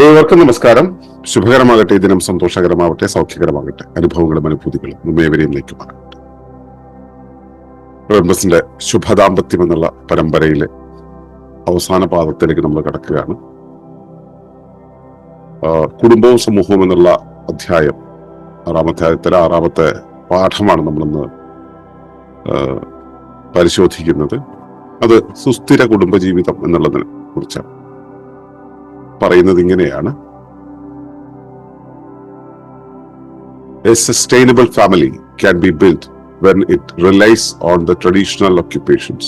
ഏവർക്കും നമസ്കാരം. ശുഭകരമാകട്ടെ ദിനം സന്തോഷകരമാവട്ടെ സൗഖ്യകരമാകട്ടെ. അനുഭവങ്ങളും അനുഭൂതികളും നമ്മേവരെയും നയിക്കുമാറാകട്ടെ. റംബസിന്റെ ശുഭദാമ്പത്യം എന്നുള്ള പരമ്പരയിലെ അവസാന പാദത്തിലേക്ക് നമ്മൾ കടക്കുകയാണ്. കുടുംബവും സമൂഹവും എന്നുള്ള അധ്യായം ആറാം അധ്യായത്തിലെ ആറാമത്തെ പാഠമാണ് നമ്മളിന്ന് പരിശോധിക്കുന്നത്. അത് സുസ്ഥിര കുടുംബജീവിതം എന്നുള്ളതിനെ കുറിച്ചാണ്. പറയുന്നത് ഇങ്ങനെയാണ്. A sustainable family can be build when it relies on the traditional occupations.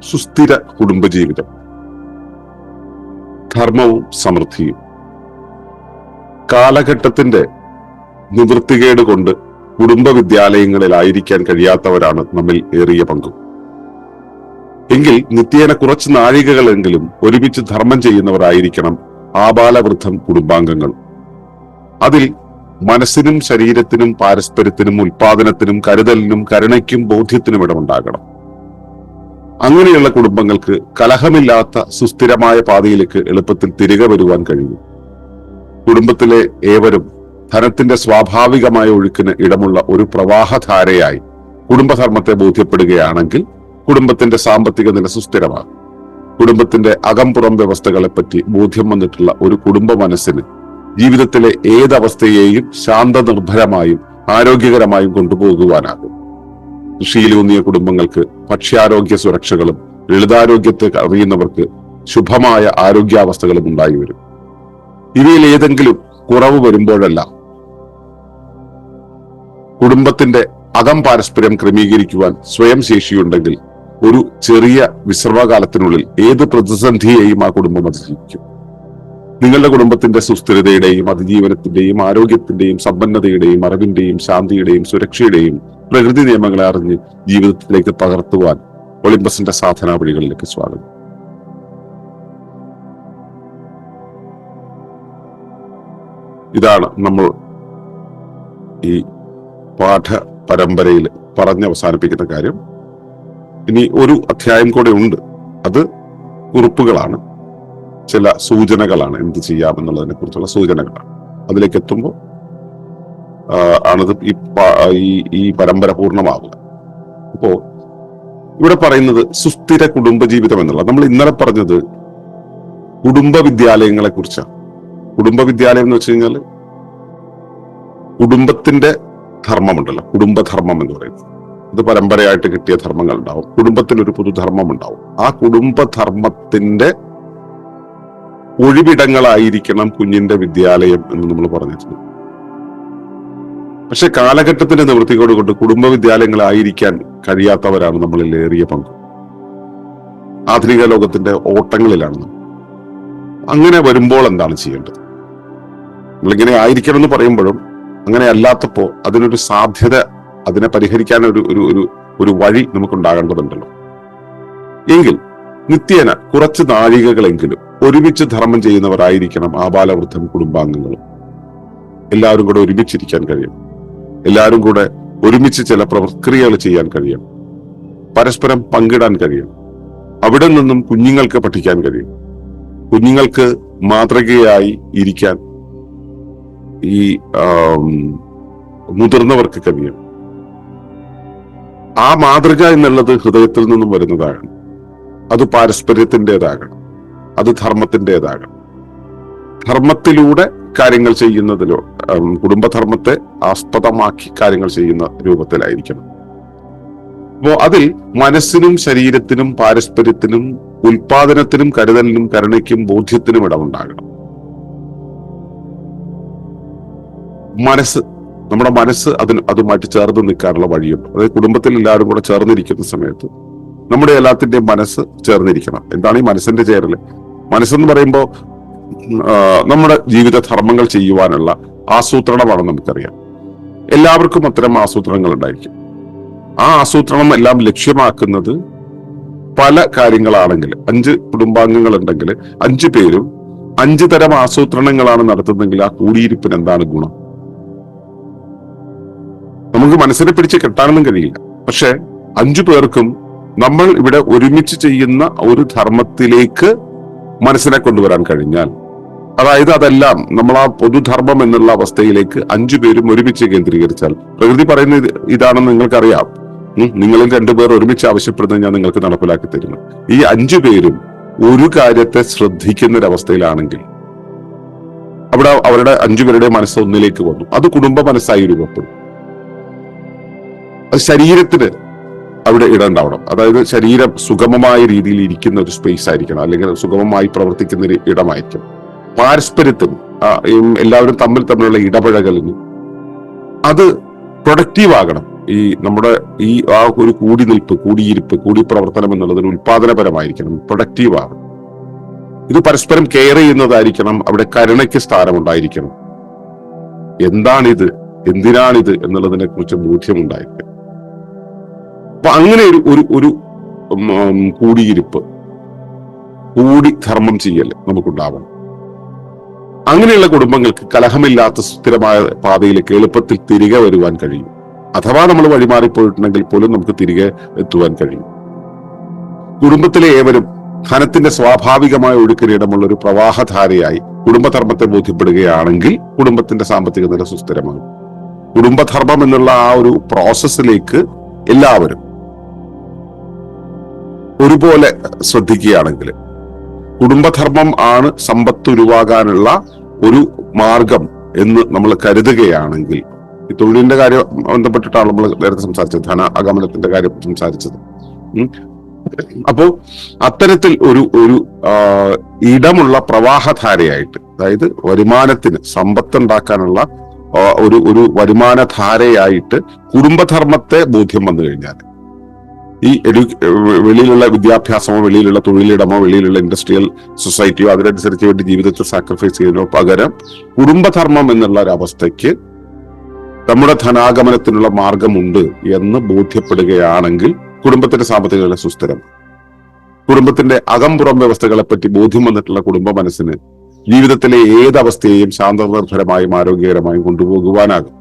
സുസ്ഥിര കുടുംബജീവിതം. ധർമ്മവും സമൃദ്ധിയും. കാലഘട്ടത്തിന്റെ നിവൃത്തികേട് കൊണ്ട് കുടുംബ വിദ്യാലയങ്ങളിലായിരിക്കാൻ കഴിയാത്തവരാണ് നമ്മിൽ ഏറിയ പങ്കും. എങ്കിൽ നിത്യേന കുറച്ച് നാഴികകളെങ്കിലും ഒരുമിച്ച് ധർമ്മം ചെയ്യുന്നവരായിരിക്കണം ആബാലവൃദ്ധം കുടുംബാംഗങ്ങൾ. അതിൽ മനസ്സിനും ശരീരത്തിനും പാരസ്പര്യത്തിനും ഉൽപാദനത്തിനും കരുതലിനും കരുണയ്ക്കും ബോധ്യത്തിനും ഇടമുണ്ടാകണം. അങ്ങനെയുള്ള കുടുംബങ്ങൾക്ക് കലഹമില്ലാത്ത സുസ്ഥിരമായ പാതയിലേക്ക് എളുപ്പത്തിൽ തിരികെ വരുവാൻ കഴിയും. കുടുംബത്തിലെ ഏവരും ധനത്തിന്റെ സ്വാഭാവികമായ ഒഴുക്കിന് ഇടമുള്ള ഒരു പ്രവാഹധാരയായി കുടുംബധർമ്മത്തെ ബോധ്യപ്പെടുകയാണെങ്കിൽ കുടുംബത്തിന്റെ സാമ്പത്തിക നില സുസ്ഥിരമാകും. കുടുംബത്തിന്റെ അകംപുറം വ്യവസ്ഥകളെപ്പറ്റി ബോധ്യം വന്നിട്ടുള്ള ഒരു കുടുംബ മനസ്സിന് ജീവിതത്തിലെ ഏതവസ്ഥയെയും ശാന്തനിർഭരമായും ആരോഗ്യകരമായും കൊണ്ടുപോകുവാനാകും. കൃഷിയിലൂന്നിയ കുടുംബങ്ങൾക്ക് ഭക്ഷ്യാരോഗ്യ സുരക്ഷകളും ലളിതാരോഗ്യത്തെ അറിയുന്നവർക്ക് ശുഭമായ ആരോഗ്യാവസ്ഥകളും ഉണ്ടായി വരും. ഇവയിൽ ഏതെങ്കിലും കുറവ് വരുമ്പോഴെല്ലാം കുടുംബത്തിന്റെ അകം പാരസ്പര്യം ക്രമീകരിക്കുവാൻ സ്വയം ശേഷിയുണ്ടെങ്കിൽ ഒരു ചെറിയ വിശ്രമകാലത്തിനുള്ളിൽ ഏത് പ്രതിസന്ധിയെയും ആ കുടുംബം അതിജീവിക്കും. നിങ്ങളുടെ കുടുംബത്തിന്റെ സുസ്ഥിരതയുടെയും അതിജീവനത്തിന്റെയും ആരോഗ്യത്തിന്റെയും സമ്പന്നതയുടെയും അറിവിന്റെയും ശാന്തിയുടെയും സുരക്ഷയുടെയും പ്രകൃതി നിയമങ്ങളെ അറിഞ്ഞ് ജീവിതത്തിലേക്ക് പകർത്തുവാൻ ഒളിമ്പസിന്റെ സാധനാ വഴികളിലേക്ക് സ്വാഗതം. ഇതാണ് നമ്മൾ ഈ പാഠ പരമ്പരയിൽ പറഞ്ഞ് അവസാനിപ്പിക്കുന്ന കാര്യം. ഇനി ഒരു അധ്യായം കൂടെ ഉണ്ട്. അത് കുറിപ്പുകളാണ്. ചില സൂചനകളാണ് എന്ത് ചെയ്യാമെന്നുള്ളതിനെ കുറിച്ചുള്ള സൂചനകളാണ്. അതിലേക്ക് എത്തുമ്പോൾ ആണത് ഈ ഈ പരമ്പര പൂർണമാവുക. അപ്പോ ഇവിടെ പറയുന്നത് സുസ്ഥിര കുടുംബജീവിതം എന്നുള്ള നമ്മൾ ഇന്നലെ പറഞ്ഞത് കുടുംബ വിദ്യാലയങ്ങളെ കുറിച്ചാണ്. കുടുംബ വിദ്യാലയം എന്ന് വെച്ച് കഴിഞ്ഞാൽ കുടുംബത്തിന്റെ ധർമ്മമുണ്ടല്ലോ. കുടുംബധർമ്മം എന്ന് പറയുന്നത്. ഇത് പരമ്പരയായിട്ട് കിട്ടിയ ധർമ്മങ്ങൾ ഉണ്ടാവും കുടുംബത്തിൽ ഒരു പുതുധർമ്മം ഉണ്ടാവും ആ കുടുംബധർമ്മത്തിന്റെ ഒഴിവിടങ്ങളായിരിക്കണം കുഞ്ഞിന്റെ വിദ്യാലയം എന്ന് നമ്മൾ പറഞ്ഞിട്ടുണ്ട് പക്ഷെ കാലഘട്ടത്തിന്റെ നിവൃത്തിയോട് കൊണ്ട് കുടുംബ വിദ്യാലയങ്ങളായിരിക്കാൻ കഴിയാത്തവരാണ് നമ്മളിൽ ഏറിയ പങ്ക്. ആധുനിക ലോകത്തിന്റെ ഓട്ടങ്ങളിലാണ് അങ്ങനെ വരുമ്പോൾ എന്താണ് ചെയ്യേണ്ടത്? നമ്മളിങ്ങനെ ആയിരിക്കണം എന്ന് പറയുമ്പോഴും അങ്ങനെ അല്ലാത്തപ്പോ അതിനൊരു സാധ്യത അതിനെ പരിഹരിക്കാൻ ഒരു ഒരു ഒരു ഒരു വഴി നമുക്കുണ്ടാകേണ്ടതുണ്ടല്ലോ. എങ്കിൽ നിത്യേന കുറച്ച് നാഴികകളെങ്കിലും ഒരുമിച്ച് ധർമ്മം ചെയ്യുന്നവരായിരിക്കണം ആബാലവൃദ്ധം കുടുംബാംഗങ്ങളും. എല്ലാവരും കൂടെ ഒരുമിച്ചിരിക്കാൻ കഴിയും. എല്ലാവരും കൂടെ ഒരുമിച്ച് ചില പ്രക്രിയകൾ ചെയ്യാൻ കഴിയും. പരസ്പരം പങ്കിടാൻ കഴിയും. അവിടെ നിന്നും കുഞ്ഞുങ്ങൾക്ക് പഠിക്കാൻ കഴിയും. കുഞ്ഞുങ്ങൾക്ക് മാതൃകയായി ഇരിക്കാൻ ഈ മുതിർന്നവർക്ക് കഴിയും. ആ മാതൃക എന്നുള്ളത് ഹൃദയത്തിൽ നിന്നും വരുന്നതാകണം. അത് പാരസ്പര്യത്തിന്റെതാകണം. അത് ധർമ്മത്തിന്റെതാകണം. ധർമ്മത്തിലൂടെ കാര്യങ്ങൾ ചെയ്യുന്നതിലോ കുടുംബധർമ്മത്തെ ആസ്പദമാക്കി കാര്യങ്ങൾ ചെയ്യുന്ന രൂപത്തിലായിരിക്കണം. അപ്പോ അതിൽ മനസ്സിനും ശരീരത്തിനും പാരസ്പര്യത്തിനും ഉൽപാദനത്തിനും കരുതലിനും കരുണയ്ക്കും ബോധ്യത്തിനും ഇടമുണ്ടാകണം. മനസ്സ് നമ്മുടെ മനസ്സ് അതിന് അതുമായിട്ട് ചേർന്ന് നിൽക്കാനുള്ള വഴിയുണ്ട്. അതായത് കുടുംബത്തിൽ എല്ലാവരും കൂടെ ചേർന്നിരിക്കുന്ന സമയത്ത് നമ്മുടെ എല്ലാത്തിന്റെയും മനസ്സ് ചേർന്നിരിക്കണം. എന്താണ് ഈ മനസ്സിന്റെ ചേരൽ? മനസ്സെന്ന് പറയുമ്പോൾ നമ്മുടെ ജീവിത ധർമ്മങ്ങൾ ചെയ്യുവാനുള്ള ആസൂത്രണമാണ് നമുക്കറിയാം. എല്ലാവർക്കും അത്തരം ആസൂത്രണങ്ങൾ ഉണ്ടായിരിക്കും. ആ ആസൂത്രണം എല്ലാം ലക്ഷ്യമാക്കുന്നത് പല കാര്യങ്ങളാണെങ്കിൽ അഞ്ച് കുടുംബാംഗങ്ങൾ ഉണ്ടെങ്കിൽ അഞ്ചു പേരും അഞ്ചു തരം ആസൂത്രണങ്ങളാണ് നടത്തുന്നതെങ്കിൽ ആ കൂടിയിരിപ്പിന് എന്താണ് ഗുണം? നമുക്ക് മനസ്സിനെ പിടിച്ച് കെട്ടാനൊന്നും കഴിയില്ല. പക്ഷെ അഞ്ചു പേർക്കും നമ്മൾ ഇവിടെ ഒരുമിച്ച് ചെയ്യുന്ന ഒരു ധർമ്മത്തിലേക്ക് മനസ്സിനെ കൊണ്ടുവരാൻ കഴിഞ്ഞാൽ അതായത് അതെല്ലാം നമ്മൾ ആ പൊതുധർമ്മം എന്നുള്ള അവസ്ഥയിലേക്ക് അഞ്ചു പേരും ഒരുമിച്ച് കേന്ദ്രീകരിച്ചാൽ പ്രകൃതി പറയുന്ന ഇത് ഇതാണെന്ന് നിങ്ങൾക്കറിയാം. നിങ്ങളിൽ രണ്ടുപേർ ഒരുമിച്ച് ആവശ്യപ്പെടുന്നത് ഞാൻ നിങ്ങൾക്ക് നടപ്പിലാക്കി തരുന്നു. ഈ അഞ്ചു പേരും ഒരു കാര്യത്തെ ശ്രദ്ധിക്കുന്ന ഒരവസ്ഥയിലാണെങ്കിൽ അവിടെ അവരുടെ അഞ്ചുപേരുടെ മനസ്സ് ഒന്നിലേക്ക് വന്നു. അത് കുടുംബ മനസ്സായി രൂപപ്പെടും. അത് ശരീരത്തിന് അവിടെ ഇടമുണ്ടാവണം അതായത് ശരീരം സുഗമമായ രീതിയിൽ ഇരിക്കുന്ന ഒരു സ്പേസ് ആയിരിക്കണം. അല്ലെങ്കിൽ സുഗമമായി പ്രവർത്തിക്കുന്ന ഒരു ഇടമായിരിക്കും പാരസ്പര്യത്തിന് എല്ലാവരും തമ്മിൽ തമ്മിലുള്ള ഇടപഴകലിന് അത് പ്രൊഡക്റ്റീവ് ആകണം. ഈ നമ്മുടെ ഈ ആ ഒരു കൂടി നിൽപ്പ് കൂടിയിരിപ്പ് കൂടി പ്രവർത്തനം എന്നുള്ളത് ഒരു ഉത്പാദനപരമായിരിക്കണം പ്രൊഡക്റ്റീവ് ആകണം. ഇത് പരസ്പരം കെയർ ചെയ്യുന്നതായിരിക്കണം. അവിടെ കരുണയ്ക്ക് സ്ഥാനമുണ്ടായിരിക്കണം. എന്താണിത്? എന്തിനാണിത്? എന്നുള്ളതിനെ കുറിച്ച് ബോധ്യമുണ്ടായിരിക്കണം. അപ്പൊ അങ്ങനെ ഒരു ഒരു ഒരു കൂടിയിരിപ്പ് കൂടി ധർമ്മം ചെയ്യൽ നമുക്കുണ്ടാവണം. അങ്ങനെയുള്ള കുടുംബങ്ങൾക്ക് കലഹമില്ലാത്ത സ്ഥിരമായ പാതയിലേക്ക് എളുപ്പത്തിൽ തിരികെ വരുവാൻ കഴിയും. അഥവാ നമ്മൾ വഴിമാറിപ്പോയിട്ടുണ്ടെങ്കിൽ പോലും നമുക്ക് തിരികെ എത്തുവാൻ കഴിയും. കുടുംബത്തിലെ ഏവരും ധനത്തിന്റെ സ്വാഭാവികമായ ഒഴുക്കിനിടമുള്ള ഒരു പ്രവാഹധാരയായി കുടുംബധർമ്മത്തെ ബോധ്യപ്പെടുകയാണെങ്കിൽ കുടുംബത്തിന്റെ സാമ്പത്തിക നില സുസ്ഥിരമാകും. കുടുംബധർമ്മം എന്നുള്ള ആ ഒരു പ്രോസസ്സിലേക്ക് എല്ലാവരും ഒരുപോലെ ശ്രദ്ധിക്കുകയാണെങ്കിൽ കുടുംബധർമ്മം ആണ് സമ്പത്ത് ഉരുവാകാനുള്ള ഒരു മാർഗം എന്ന് നമ്മൾ കരുതുകയാണെങ്കിൽ ഈ തൊഴിലിന്റെ കാര്യം ബന്ധപ്പെട്ടിട്ടാണ് നമ്മൾ നേരത്തെ സംസാരിച്ചത് ധന അഗമനത്തിന്റെ കാര്യം സംസാരിച്ചത്. അപ്പോ അത്തരത്തിൽ ഒരു ഒരു ഇടമുള്ള പ്രവാഹധാരയായിട്ട് അതായത് വരുമാനത്തിന് സമ്പത്ത് ഉണ്ടാക്കാനുള്ള ഒരു ഒരു വരുമാനധാരയായിട്ട് കുടുംബധർമ്മത്തെ ബോധ്യം വന്നു കഴിഞ്ഞാൽ ഈ എഡ്യൂ വെളിയിലുള്ള വിദ്യാഭ്യാസമോ വെളിയിലുള്ള തൊഴിലിടമോ വെളിയിലുള്ള ഇൻഡസ്ട്രിയൽ സൊസൈറ്റിയോ അതിനനുസരിച്ച് വേണ്ടി ജീവിതത്തെ സാക്രിഫൈസ് ചെയ്യുന്നതിനോ പകരം കുടുംബധർമ്മം എന്നുള്ള ഒരു അവസ്ഥയ്ക്ക് നമ്മുടെ ധനാഗമനത്തിനുള്ള മാർഗമുണ്ട് എന്ന് ബോധ്യപ്പെടുകയാണെങ്കിൽ കുടുംബത്തിന്റെ സാമ്പത്തിക നില സുസ്ഥിരം. കുടുംബത്തിന്റെ അകംപുറം വ്യവസ്ഥകളെ പറ്റി ബോധ്യം വന്നിട്ടുള്ള കുടുംബ മനസ്സിന് ജീവിതത്തിലെ ഏതവസ്ഥയെയും ശാന്തനിർഭരമായും ആരോഗ്യകരമായും കൊണ്ടുപോകുവാനാകും.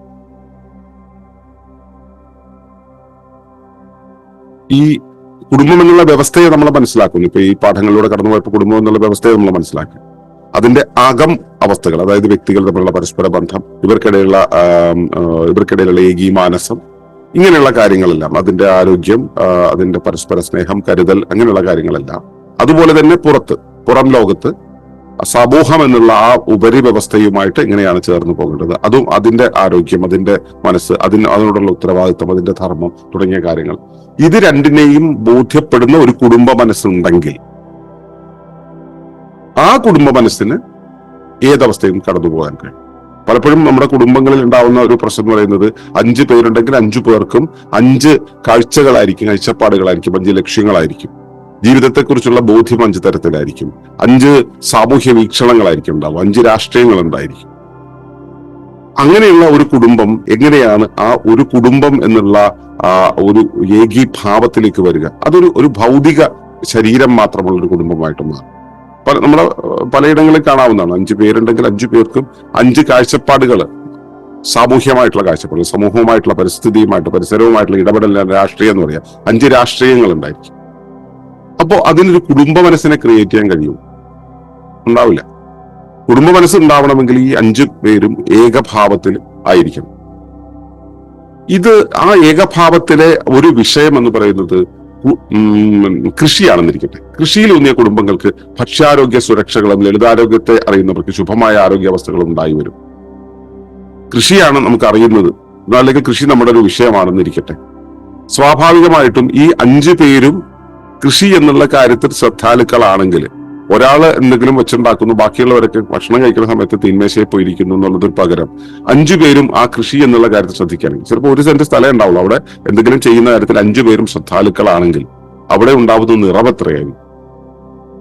ഈ കുടുംബം എന്നുള്ള വ്യവസ്ഥയെ നമ്മൾ മനസ്സിലാക്കുന്നു. ഇപ്പൊ ഈ പാഠങ്ങളിലൂടെ കടന്നു പോയപ്പോൾ കുടുംബം എന്നുള്ള വ്യവസ്ഥയെ നമ്മൾ മനസ്സിലാക്കി. അതിന്റെ അകം അവസ്ഥകൾ അതായത് വ്യക്തികൾ തമ്മിലുള്ള പരസ്പര ബന്ധം ഇവർക്കിടയിലുള്ള ഇവർക്കിടയിലുള്ള ഇവർക്കിടയിലുള്ള ഏകീമാനസം ഇങ്ങനെയുള്ള കാര്യങ്ങളെല്ലാം അതിന്റെ ആരോഗ്യം അതിന്റെ പരസ്പര സ്നേഹം കരുതൽ അങ്ങനെയുള്ള കാര്യങ്ങളെല്ലാം. അതുപോലെ തന്നെ പുറത്ത് പുറം ലോകത്ത് സമൂഹം എന്നുള്ള ആ ഉപരിവ്യവസ്ഥയുമായിട്ട് എങ്ങനെയാണ് ചേർന്ന് പോകേണ്ടത്. അതും അതിന്റെ ആരോഗ്യം അതിന്റെ മനസ്സ് അതിന് അതിനോടുള്ള ഉത്തരവാദിത്വം അതിന്റെ ധർമ്മം തുടങ്ങിയ കാര്യങ്ങൾ. ഇത് രണ്ടിനെയും ബോധ്യപ്പെടുന്ന ഒരു കുടുംബ മനസ്സുണ്ടെങ്കിൽ ആ കുടുംബ മനസ്സിന് ഏതവസ്ഥയും കടന്നു പോകാൻ കഴിയും. പലപ്പോഴും നമ്മുടെ കുടുംബങ്ങളിൽ ഉണ്ടാവുന്ന ഒരു പ്രശ്നം എന്ന് പറയുന്നത് അഞ്ച് പേരുണ്ടെങ്കിൽ അഞ്ചു പേർക്കും അഞ്ച് കാഴ്ചകളായിരിക്കും കാഴ്ചപ്പാടുകളായിരിക്കും അഞ്ച് ലക്ഷ്യങ്ങളായിരിക്കും. ജീവിതത്തെക്കുറിച്ചുള്ള ബോധ്യം അഞ്ച് തരത്തിലായിരിക്കും. അഞ്ച് സാമൂഹ്യ വീക്ഷണങ്ങളായിരിക്കും ഉണ്ടാവും അഞ്ച് രാഷ്ട്രീയങ്ങൾ ഉണ്ടായിരിക്കും. അങ്ങനെയുള്ള ഒരു കുടുംബം എങ്ങനെയാണ് ആ ഒരു കുടുംബം എന്നുള്ള ഒരു ഏകീഭാവത്തിലേക്ക് വരിക? അതൊരു ഒരു ഭൗതിക ശരീരം മാത്രമുള്ള ഒരു കുടുംബമായിട്ട് മാറും. പല നമ്മുടെ പലയിടങ്ങളിൽ കാണാവുന്നതാണ്. അഞ്ചു പേരുണ്ടെങ്കിൽ അഞ്ചു പേർക്കും അഞ്ച് കാഴ്ചപ്പാടുകൾ സാമൂഹ്യമായിട്ടുള്ള കാഴ്ചപ്പാടുകൾ സമൂഹവുമായിട്ടുള്ള പരിസ്ഥിതിയുമായിട്ട് പരിസരവുമായിട്ടുള്ള ഇടപെടൽ രാഷ്ട്രീയം എന്ന് പറയാം. അഞ്ച് രാഷ്ട്രീയങ്ങൾ ഉണ്ടായിരിക്കും. അപ്പോ അതിനൊരു കുടുംബ മനസ്സിനെ ക്രിയേറ്റ് ചെയ്യാൻ കഴിയും. ഉണ്ടാവില്ല. കുടുംബ മനസ്സ് ഉണ്ടാവണമെങ്കിൽ ഈ അഞ്ചു പേരും ഏകഭാവത്തിൽ ആയിരിക്കണം. ഇത് ആ ഏകഭാവത്തിലെ ഒരു വിഷയം എന്ന് പറയുന്നത് കൃഷിയാണെന്നിരിക്കട്ടെ. കൃഷിയിൽ ഊന്നിയ കുടുംബങ്ങൾക്ക് ഭക്ഷ്യാരോഗ്യ സുരക്ഷകളും ലളിതാരോഗ്യത്തെ അറിയുന്നവർക്ക് ശുഭമായ ആരോഗ്യാവസ്ഥകളും ഉണ്ടായി വരും. കൃഷിയാണ് നമുക്ക് അറിയുന്നത്. അല്ലെങ്കിൽ കൃഷി നമ്മുടെ ഒരു വിഷയമാണെന്നിരിക്കട്ടെ. സ്വാഭാവികമായിട്ടും ഈ അഞ്ചു പേരും കൃഷി എന്നുള്ള കാര്യത്തിൽ ശ്രദ്ധാലുക്കളാണെങ്കിൽ ഒരാൾ എന്തെങ്കിലും വെച്ചുണ്ടാക്കുന്നു ബാക്കിയുള്ളവരൊക്കെ ഭക്ഷണം കഴിക്കുന്ന സമയത്ത് തീന്മേശയിൽ പോയിരിക്കുന്നു എന്നുള്ളതിന് പകരം. അഞ്ചു പേരും ആ കൃഷി എന്നുള്ള കാര്യത്തിൽ ശ്രദ്ധിക്കുകയാണെങ്കിൽ ചിലപ്പോൾ ഒരു സെന്റ് സ്ഥലം ഉണ്ടാവുള്ളൂ. അവിടെ എന്തെങ്കിലും ചെയ്യുന്ന കാര്യത്തിൽ അഞ്ചു പേരും ശ്രദ്ധാലുക്കളാണെങ്കിൽ അവിടെ ഉണ്ടാവുന്ന നിറവ് എത്രയായിരിക്കും?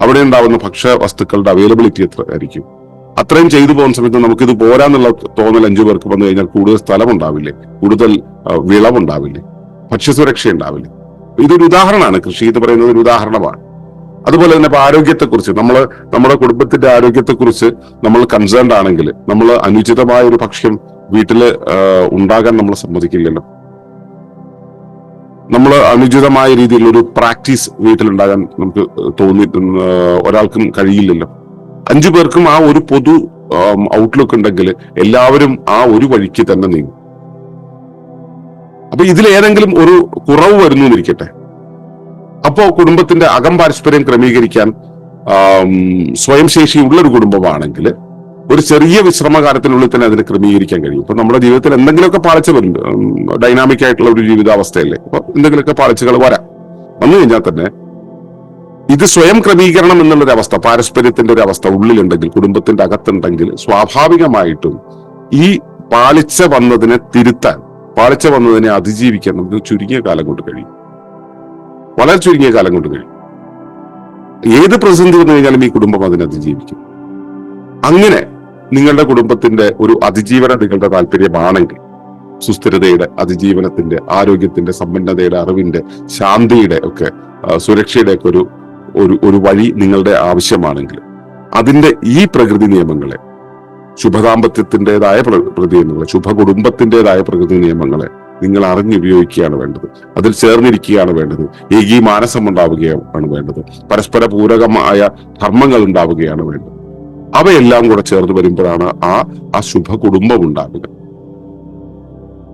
അവിടെ ഉണ്ടാവുന്ന ഭക്ഷ്യ വസ്തുക്കളുടെ അവൈലബിലിറ്റി എത്ര ആയിരിക്കും? അത്രയും ചെയ്തു പോകുന്ന സമയത്ത് നമുക്കിത് പോരാന്നുള്ള തോന്നൽ അഞ്ചു പേർക്ക് വന്നു കഴിഞ്ഞാൽ കൂടുതൽ സ്ഥലം ഉണ്ടാവില്ലേ കൂടുതൽ വിളവുണ്ടാവില്ലേ? ഭക്ഷ്യസുരക്ഷ ഉണ്ടാവില്ലേ ഇതൊരു ഉദാഹരണമാണ്. കൃഷി എന്ന് പറയുന്നത് ഒരു ഉദാഹരണമാണ്. അതുപോലെ തന്നെ ഇപ്പൊ ആരോഗ്യത്തെക്കുറിച്ച് നമ്മൾ നമ്മുടെ കുടുംബത്തിന്റെ ആരോഗ്യത്തെക്കുറിച്ച് നമ്മൾ കൺസേൺഡ് ആണെങ്കിൽ നമ്മൾ അനുചിതമായ ഒരു ഭക്ഷ്യം വീട്ടിൽ ഉണ്ടാകാൻ നമ്മൾ സമ്മതിക്കില്ലല്ലോ. നമ്മൾ അനുചിതമായ രീതിയിൽ ഒരു പ്രാക്ടീസ് വീട്ടിലുണ്ടാകാൻ നമുക്ക് തോന്നി ഒരാൾക്കും കഴിയില്ലല്ലോ. അഞ്ചു പേർക്കും ആ ഒരു പൊതു ഔട്ട്ലുക്ക് ഉണ്ടെങ്കിൽ എല്ലാവരും ആ ഒരു വഴിക്ക് തന്നെ നീങ്ങും. അപ്പൊ ഇതിൽ ഏതെങ്കിലും ഒരു കുറവ് വരുന്നു എന്നിരിക്കട്ടെ. അപ്പോ കുടുംബത്തിന്റെ അകം പാരസ്പര്യം ക്രമീകരിക്കാൻ സ്വയം ശേഷിയുള്ള ഒരു കുടുംബമാണെങ്കിൽ ഒരു ചെറിയ വിശ്രമകാലത്തിനുള്ളിൽ തന്നെ അതിനെ ക്രമീകരിക്കാൻ കഴിയും. ഇപ്പൊ നമ്മുടെ ജീവിതത്തിൽ എന്തെങ്കിലുമൊക്കെ പാളിച്ച വരുന്നുണ്ട്. ഡൈനാമിക് ആയിട്ടുള്ള ഒരു ജീവിതാവസ്ഥയല്ലേ? അപ്പൊ എന്തെങ്കിലുമൊക്കെ പാളിച്ചകൾ വരാം. വന്നു കഴിഞ്ഞാൽ തന്നെ ഇത് സ്വയം ക്രമീകരണം എന്നുള്ളൊരു അവസ്ഥ പാരസ്പര്യത്തിന്റെ ഒരു അവസ്ഥ ഉള്ളിലുണ്ടെങ്കിൽ കുടുംബത്തിന്റെ അകത്തുണ്ടെങ്കിൽ സ്വാഭാവികമായിട്ടും ഈ പാളിച്ച വന്നതിനെ തിരുത്താൻ പാളിച്ച വന്നതിനെ അതിജീവിക്കാൻ നമുക്ക് ചുരുങ്ങിയ കാലം കൊണ്ട് കഴിയും. വളരെ ചുരുങ്ങിയ കാലം കൊണ്ട് കഴിയും. ഏത് പ്രതിസന്ധി വന്നു കഴിഞ്ഞാലും ഈ കുടുംബം അതിനെ അതിജീവിക്കും. അങ്ങനെ നിങ്ങളുടെ കുടുംബത്തിന്റെ ഒരു അതിജീവനം നിങ്ങളുടെ താല്പര്യമാണെങ്കിൽ സുസ്ഥിരതയുടെ അതിജീവനത്തിന്റെ ആരോഗ്യത്തിന്റെ സമ്പന്നതയുടെ അറിവിന്റെ ശാന്തിയുടെ ഒക്കെ സുരക്ഷയുടെ ഒക്കെ ഒരു ഒരു വഴി നിങ്ങളുടെ ആവശ്യമാണെങ്കിൽ അതിന്റെ ഈ പ്രകൃതി നിയമങ്ങളെ ശുഭദാമ്പത്യത്തിന്റെതായ പ്രകൃതി നിയമങ്ങളെ ശുഭ കുടുംബത്തിന്റെതായ പ്രകൃതി നിയമങ്ങളെ നിങ്ങൾ അറിഞ്ഞുപയോഗിക്കുകയാണ് വേണ്ടത്. അതിൽ ചേർന്നിരിക്കുകയാണ് വേണ്ടത്. ഏകീ മാനസം ഉണ്ടാവുകയാണ് വേണ്ടത്. പരസ്പര പൂരകമായ ധർമ്മങ്ങൾ ഉണ്ടാവുകയാണ് വേണ്ടത്. അവയെല്ലാം കൂടെ ചേർന്ന് വരുമ്പോഴാണ് ആ ആ ശുഭ കുടുംബം ഉണ്ടാവുക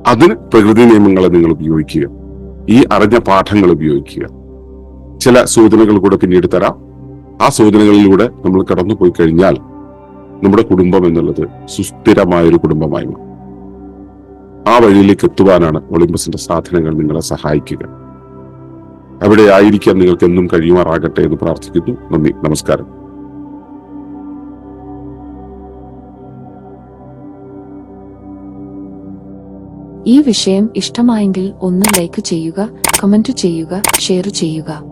അതിന് പ്രകൃതി നിയമങ്ങളെ നിങ്ങൾ ഉപയോഗിക്കുക ഈ അറിഞ്ഞ പാഠങ്ങൾ ഉപയോഗിക്കുക. ചില സൂചനകൾ കൂടെ പിന്നീട് തരാം. ആ സൂചനകളിലൂടെ നമ്മൾ കടന്നു പോയി കഴിഞ്ഞാൽ നമ്മുടെ കുടുംബം എന്നുള്ളത് സുസ്ഥിരമായ ഒരു കുടുംബമായി ആ വഴിയിലേക്ക് എത്തുവാനാണ് ഒളിമ്പസിന്റെ സാധനങ്ങൾ നിങ്ങളെ സഹായിക്കുക. അവിടെ ആയിരിക്കാൻ നിങ്ങൾക്ക് എന്നും കഴിയുമാറാകട്ടെ എന്ന് പ്രാർത്ഥിക്കുന്നു. നന്ദി. നമസ്കാരം. ഈ വിഷയം ഇഷ്ടമായെങ്കിൽ ഒന്ന് ലൈക്ക് ചെയ്യുക കമന്റ് ചെയ്യുക ഷെയർ ചെയ്യുക.